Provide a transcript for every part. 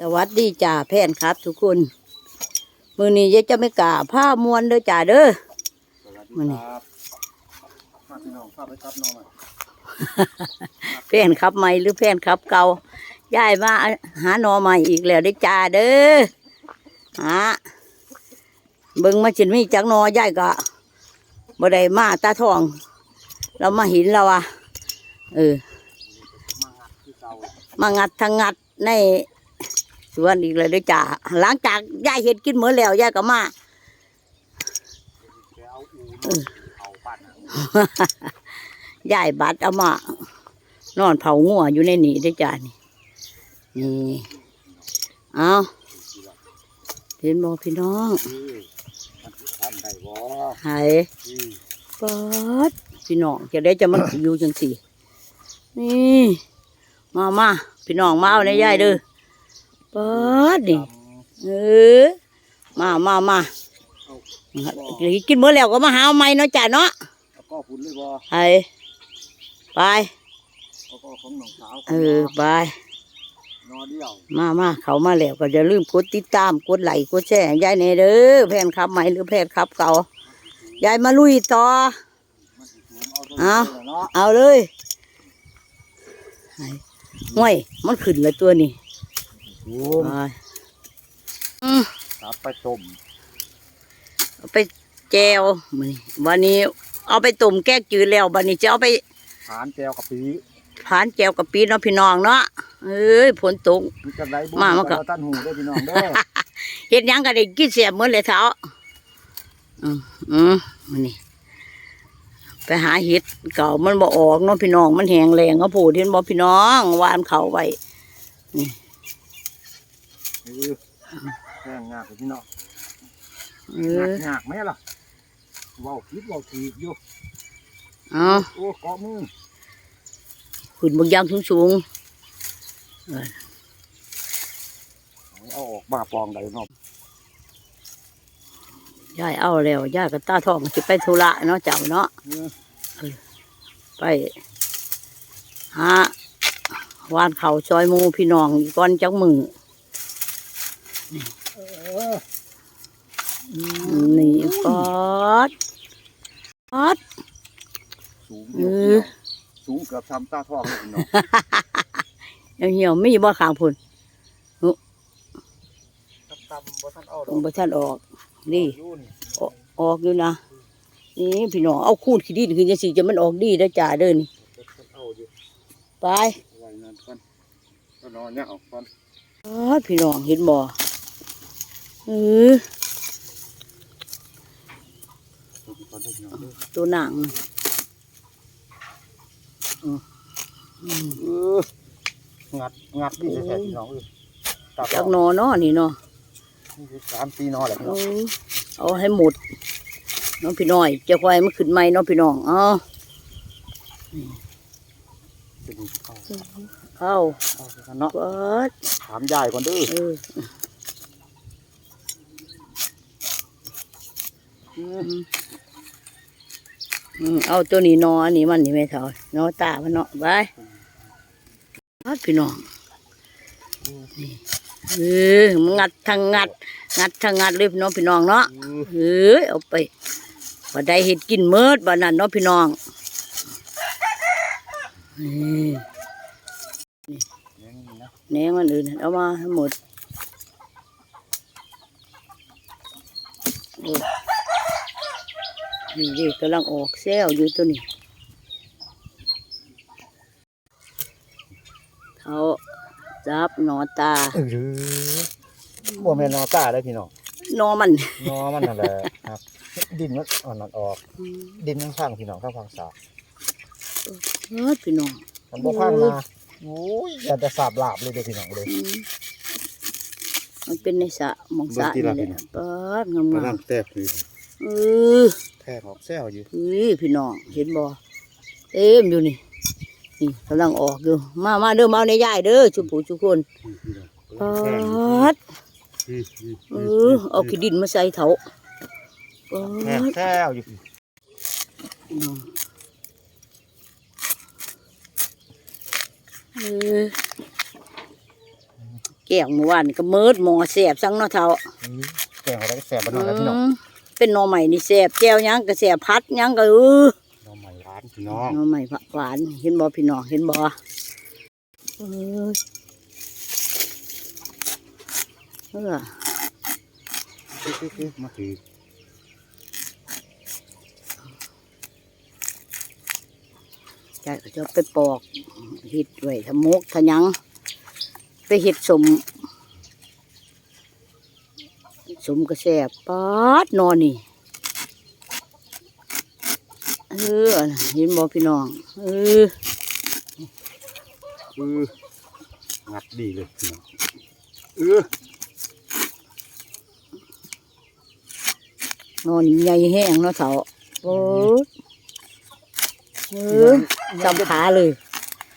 สวัสดีจ่าแพนครับทุกคน มือนี้ยายจะไม่กล้าผ้ามวนเด้อจ่าเด้อสวัสดีมื้อนี้ครับมาพี่น้องพาไปครับน้องมาแพนครับใหม่หรือแพนครับเก่าย้ายมาหาหนอใหม่อีกแล้วได้อจ่าเด้อหาเบิ่งมาจินมีจักหนอยายก็บ่ได้มาตาทอง เรามาเหินเราอะเออมาหักคือเก่ามางัดทางงัดใน สวนอีกเลยเด้อจ่าหลังจากยายเห็ดกินหมดแล้วยายก็มาแกเอาอูนเอาปั่นอะยายบัดเอามานอนเผางัวอยู่ในนี่เด้อจ้านี่นี่เอาเห็นบ่พี่น้องอือมันสิทำได้บ่หายอือเปิดพี่น้องจะได้จะมาอยู่จังสี่ นี่ มามาพี่น้องมาเอาในยายเด้อ เปิดนี่ตเออมามามาำเอาบ่กินเมื่อแล้วก็มาหาเอาใหม่เนาะจ้าเนาะเอาก็พุ่นเลยบ่ไปไปเอาก็ของน้องสาวเออไปนอเดียวมามาเขามาแล้วก็อย่าลืมกดติดตามกดไลค์กดแชร์ให้ยายเนเด้อแพนครับใหม่หรือแพนครับเก่ายายมาลุยต่อมันสิสวมเอาตัวเอานี้เนาะเอาเลยให้ห่วยมันขึ้นเลยตัวนี้ สวมไปอืมครับไปต้มเอาไปแจวมื้อนี้วันนี้ เอาไปต้มแก้จืดแล้ววันนี้จะเอาไปหานแก้วกะปิผ่านแจวกับปีเนาะพี่น้องเนาะเอ้ยฝนตก มีจังไดบุญมามาก็ก็ตั้นหูเด้อพี่น้องเด้อ เฮ็ดหยังก็ได้กินเสียเหมือนเลยเท้าอืมอืมมื้อนี้ไปหาเห็ดเก่ามันบ่ออกเนาะพี่น้องมันแห้งแรงก็พูดเห็นบ่พี่น้องวานเขาไว้ เออแห้งงากพี่น้องเอองากๆไหมล่ะเว้าคิดเว้าถีบอยู่เอาโอ้เกาะมือขึ้นบางอย่างสูงเอาออกมาปองได้เนาะๆยายเอาแล้วย่ายก็ตาทองสิไปธุระเนาะเจ้าเนาะไปหาวานเขาซอยมูพี่น้องก้อนจักมือ นี่กอดกอดสูงเอเดีอยวสูงเกือบทำตาทองเลยพี่น้องเหี่ยวเหี่ยวๆมีบ่ข้างพุ่นตำบ่ทันเอาดตรองกบ่ทันออกนี่อยู่นี่ ออกอยู่นะ นี่พี่น้อง เอาคูดขี้ดินคือจังสิจะมันออกดีเด้อจ้าเด้อนี่บ่ทันเอาอยู่ไปไว้นั่นก่อนก็นอนเนี่ยเอาก่อนกอดพี่น้องเห็นบ่ เออก่อนเด้อพี่น้องเด้อตัวหนังเอองัดงัดนี่แท้ๆพี่น้องเอ้ยตาทจัอกงหนอเนาะนี่เนาะนี่คือสามสี่นอแหละพี่น้เอาองเอาให้หมดน้องพี่น้อยจะควายมันขึ้นใหม่เนาะพี่น้องเอาจะดูเอาเข้าเอาไปกันเนาะกอดถามยายก่อนเด้อ เอออืมเอาตัวนี้นออันนี้มันนี่ไม่เท่านอตามันเนาะไปกอดพี่น้องเออมันงัดทางงัด งัดทางงัดเลยพี่น้องพี่น้องเนาะเออเอ้ยเอาไปบ่ได้เห็ดกินเมิดบ่นั่นเนาะพี่น้องนี่นี้นะแหนงมันอื่นเอามาให้งหมด โอ้นี่ดิกำลังออกแซวอยู่ตัวนี้เขาจับหนอตาเออบ่แม่นนอตาได้อพี่น้องหนอมันนอมันนั่นแหละครับ ดินมันอ่อนออก ดินมันพังพี่น้องถ้าพังสาบเฮ้ยพี่น้องมันบ่พังนะโอ้ยอย่าจะสาบลาบเลยเด้อพี่น้องเลยอืมมันเป็นในสระหมองสระเบิ่งที่นี่ละแหพี่ละน้องเปิดงามกำงาลัมงแตกอยู่เออ แทกออกแซวอยู่เฮ้ยพี่น้องเห็นบ่เต็มอยู่นี่นี่กำลังออกอยู่ มามาเด้อมาเอาในยายเด้อชุบผู้ชุกคนเปิดเออเอาขี้ดินมาใส่เถาเปิแทกดแซวอยู่พี่น้องเออเกก้วเมื่อวานนี่ก็มืดหมอแสบสังเนาะเท่าแกงอะไรก็แซ่บบ้านนอกแล้วพี่น้องอืม เป็นหน่อใหม่นี่แสบแก้วหยังก็แสบพัดหยังก็เออหน้องใหม่ร้านพี่น้องหน่อใหม่ผักหวานเห็นบ่พี่น้องเห็นบ่เออเออมาถือใจก็จะไปปอกเห็ดไว้ทำมกทะหยัง ไปเห็ดสม สมกระแสบปาดนอนนี่ เออเห็นบ่พี่น้อง เออเอองัดดีเลยพี่น้องเออนอนนี่ใหญ่แห้งเนาะเถาโอ้ยเออจำขาเลย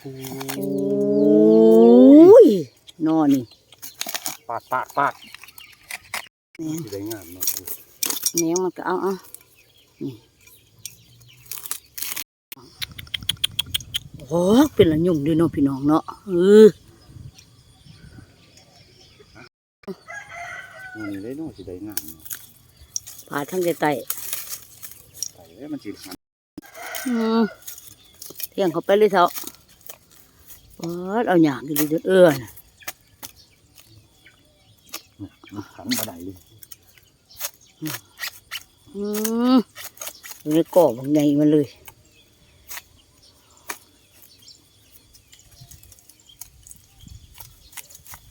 โอ้โอ้ยนอนนี่ปาดปาดปาดแห น่สิได้งามเนาะแหนงมันก็เอาเอานี่โอ้เป็นละยุ่งด้วยเนาะพี่น้องเนาะเออนี่ได้เนาะสิได้งามเนาะผ่าทั้งไตไตไปแล้วมันสิหันอืมเที่ยงเขาไปเลยเถอะปาดเอาอย่างกันเลยเออน่ะมันขันบ่ได้เลย อืมอยู่ในก่อบางใหญ่มาเลย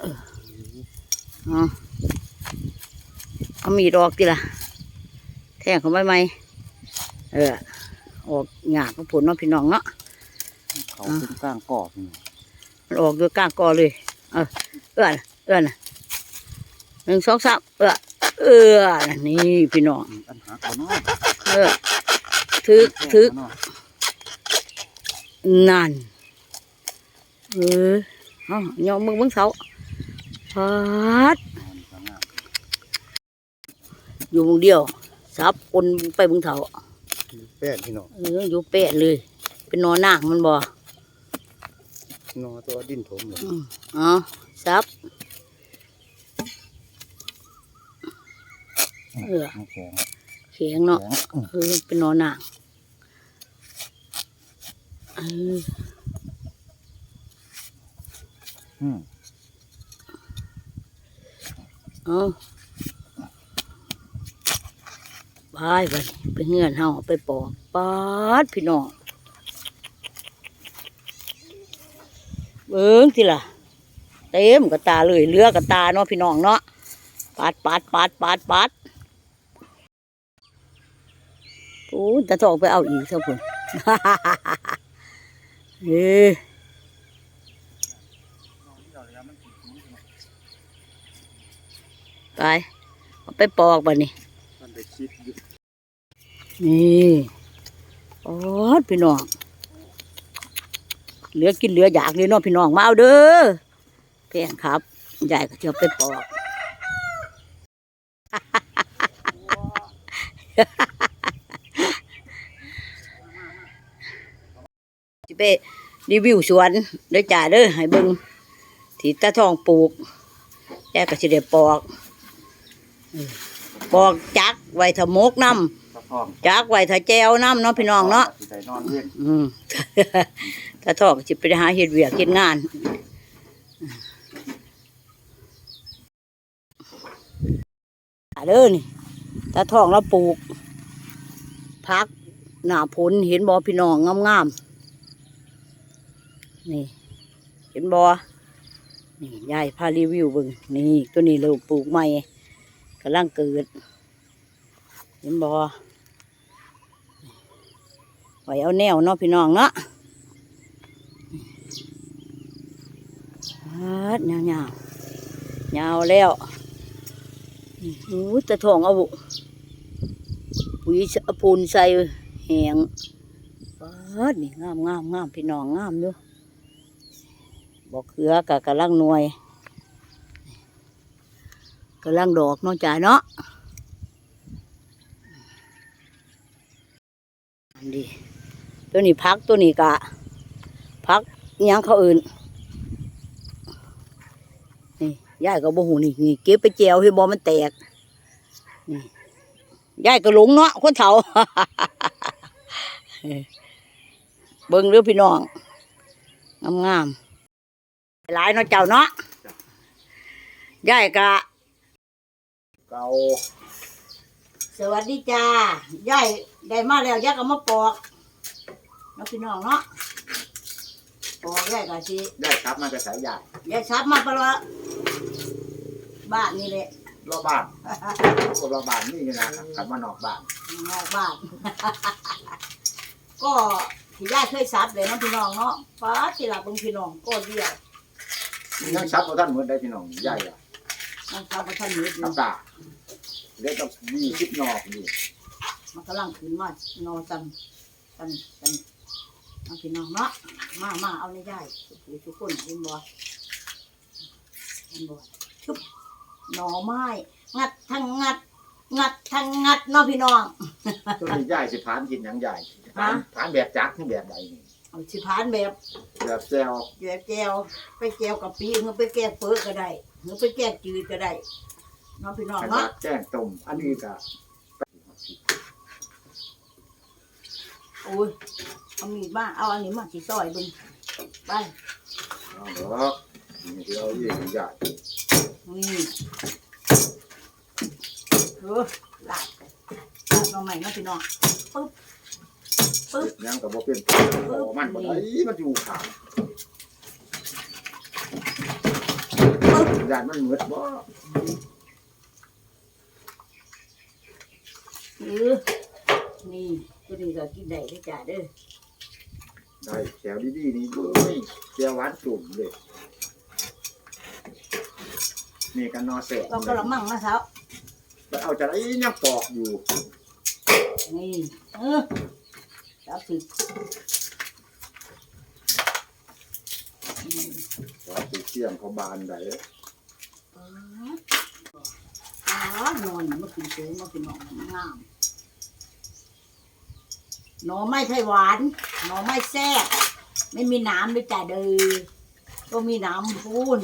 เออเอามีดออกดิล่ะ แทงเขาไปไหม เออ ออกหยาบผลเนาะพี่น้องเนาะ เขาขึ้นกลางกอกนี่มันออกด้วยก้างกอเลย เออ เอื้อนเอื้อนหนึ่งสองสามเออ เออ นี่พี่น้องอันหักบ่เนาะเออทึกทึกนั่นเออเอายอมมึงมึงเสาพัดอยู่มึงเดียวซับคนไปมึงเถาแป้นพี่น้องเอออยู่เป๊ะเลย เป็นนอนนางมันบ่นอตัวดินถมเลยอืมเอ๋อซับ เออมันแข็งเขียงเนาะแข็งอืมเออเป็นนอนนางเอออืมเอาไปไปไปเงื่อนเฮาไปปอกปาดพี่น้องเบิ้งสิล่ะ เต็มกระตาเลยเรือกระตาเนาะพี่น้องเนาะปาดปาดปาดปาดปาด โอ้ยตะทองไปเอาอีกเท่าพุ่นเอ้ไปเอาไปปอกบ่นี่นี่โอ้พี่น้อง เหลือกินเหลืออยากเลยเนาะพี่น้องมาเอาเด้อแพงครับยายก็จะเอาไปปอก ไปรีวิวสวนเด้อจ่าเด้อให้เบิ่งที่ตาทองปลูกยายก็สิได้ปอกเออปอกจักไว้ทำมกน้ำกระท่อมจากไว้ถ้าแจวน้ำเนาะพี่น้องเนาะสิได้นอนเรียกอืมถ้าทอกจิไปหาเฮ็ดเวียกเฮ็ดงานอ่าเด้อนี่ถ้าทองเราปลูกพักหน้าผลเห็นบอพี่น้องงามๆ นี่ เห็นบอนี่ยายพารีวิวบิ่งนี่ตัวนี้เราปลูกใหม่กำลังเกิด เห็นบอไว้เอาแนวเนาะพี่น้องเนาะฮัดยาวยาวยาวแล้วนี่โอ้ตะทองเอาปุ๋ยปูนใส่แหงฮัดนี่งามงามงามพี่น้องงามอยู่ บอกเขือกะกำลังหน่วยกำลังดอกเนาะจ่ายเนาะดีตัวนี้พักตัวนี้กะพักยังเขาอื่นนี่ยายก็บ่หูนี่นี่เก็บไปแจวให้บ่มันแตกนี่ยายก็หลงเนาะคนเฒ่าเบิ่งเด้อพี่น้องงามๆ หลายเนาะเจ้าเนาะยายก็เก่าสวัสดีจ้ายายได้มาแล้วยายก็มาปอกเนาะพี่น้องเนาะปอกยายก็สิได้ครับมันจะสายใหญ่ยายซับมาปะละบ้านนี่แหละรอบบ้านคนรอบบ้านนี่นะครับกลับมานอกบ้านนอกบ้าน ก็ที่ยายเคยซับเลยเนาะพี่น้องเนาะป้าที่หลับเบิ่งพี่น้องก็เดียว ยังซับของท่านเหมือนได้พี่น้องใหญ่อะมันทำกับท่านมืดอยู่น้ำตาเล็กต้องมีคิดนอกนี่มันกำลังขึ้นมานอนกันกันกันเอาพี่น้องเนาะมามาเอาในยายทุกทุกคนเห็นบ่เห็นบ่ชุบหน่อไม้ งัดทั้งงัด งัดทั้งงัดเนาะพี่น้องตัวนี้ใหญ่สิพานกินหยังใหญ่พานพานแบบจักที่แบบใดนี่ เอาสิพานแบบแบบแซวแก้วแก้วไปแก้วกับปีหรือไปแก้เปื้อก็ได้หรือไปแก้จืดก็ได้เน้องพี่น้องขนาเนาะดแจ้งต้มอันนี้ก็โอ้ยเอามีดมาเอาอันนี้มาสิซอยเบึงไปเอาดอกนี่ที่เราเรียกใหญ่นี่เออลาดลาดมาใหม่เนาะพี่น้องปึ๊บ ปึ๊บยังกับบ่เป็นโอ้มันบ่ได้มันอยู่ขางปึ๊บยานมันเหมือดบ่เออนี่ตัวนี้ก็กินได้ด้วยจ้าเด้อได้แถวดีๆนี่เบ้ยแซวหวานจุ่มเลยนี่กันนอแสบเราก็ละมั่งมาเท้าแล้วเอาจะไอ้ยังปอกอยู่นี่เออ จับสิปอกสีเที่ยงเขาบานได้อ๋ออ๋อนอนเมื่อคืนเสือเมื่อคืนนอนงามหนอไม้ไทยหวานหนอไม้แซ่บไม่มีน้ำด้วยจ้ะเด้อก็มีน้ำพูน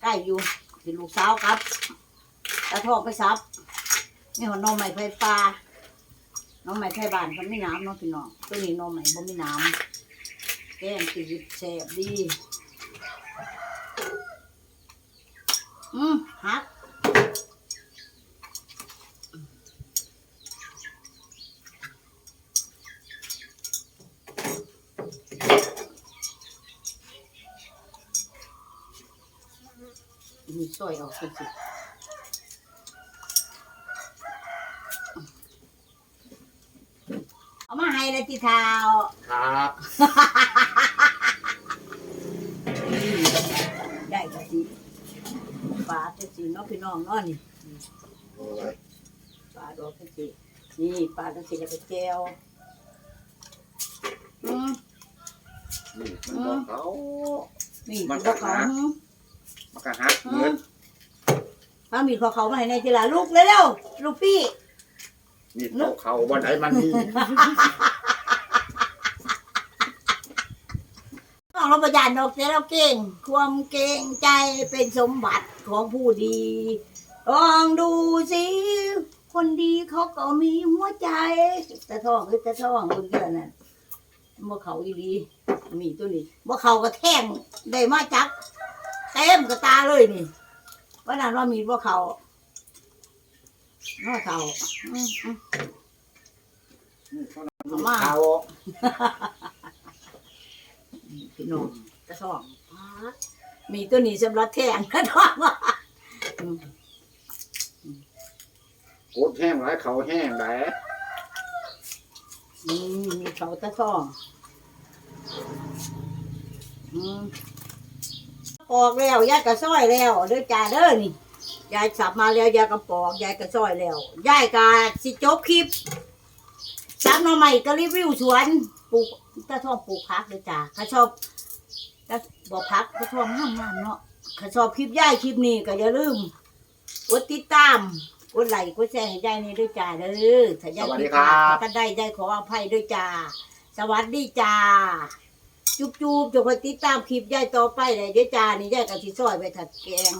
ใกล้อยู่ที่ลูกสาวครับตาทองไปซับนี่หัวน่อไม้ไฟฟ้า น่อไม้ไทยบ้านก็ไม่น้ำเนาะพี่น้องตัวนี้น่อไม้บ่มีน้ำแกงจืดแซ่บดีอืมฮักมีซอยออกสิสิเอา มาให้เลยที่เท้าครับได้ก็สิปลาจะสิเนาะพี่น้องเนาะนี่โอ้ยปลาดอกจะสินี่ปลาจะสิจะไปแก้วอืมนี่มันบอกเขา นี่มันพก็วกเขาหาหืมมันก็หักเหมือนถ้ามีขอเขามาให้ในทีละลูกเร็วๆลูกพี่มีเขาเขาวันไหนมันมี น้อง เราประหยัดดอกเสียเราเก่ง ความเก่งใจเป็นสมบัติของผู้ดีลองดูสิ คนดีเขาก็มีหัวใจแต่ท้องคือแต่ท้องคนเดียวนั่นบ่เขาอีดีมีตัวนี้บ่เขาก็แท่งได้มาจักเต็มกระตาเลยนี่ว่านั้นว่ามีบ่เขาว่าเขาอืมอืมเอามาเขา พี่น้องกระท่องมีตัวนี้สำหรับแทงกระท่องว่าอืมโคตรแห้งหลายเขาแห้งหลายอืมมีเขาตะท่องอืมปอกแล้วยายกระซ้อยแล้วเด้อจ่าเด้อนี่ยายสับมาแล้วยายก็ปอกยายกระซ้อยแล้วยายก็สิจบคลิปสับหน่อใหม่ก็รีวิวสวนปลูกตะท่องปลูกพักเด้อจ้าเขาชอบ ตะบ่พักตะท่องงามๆเนาะเขาชอบคลิปยายคลิปนี้ก็อย่าลืมกดติดตามกดไลค์กดแชร์ให้ยายนี่ด้วยจ้าเด้อถ้ายายผิดพลาดก็ได้ยายขออภัยด้วยจ้าสวัสดีจ้าจุบๆจะคอยติดตามคลิปยายต่อไปเลยเดี๋ยวจ้านี่ยายก็สิซอยไปถัดแกง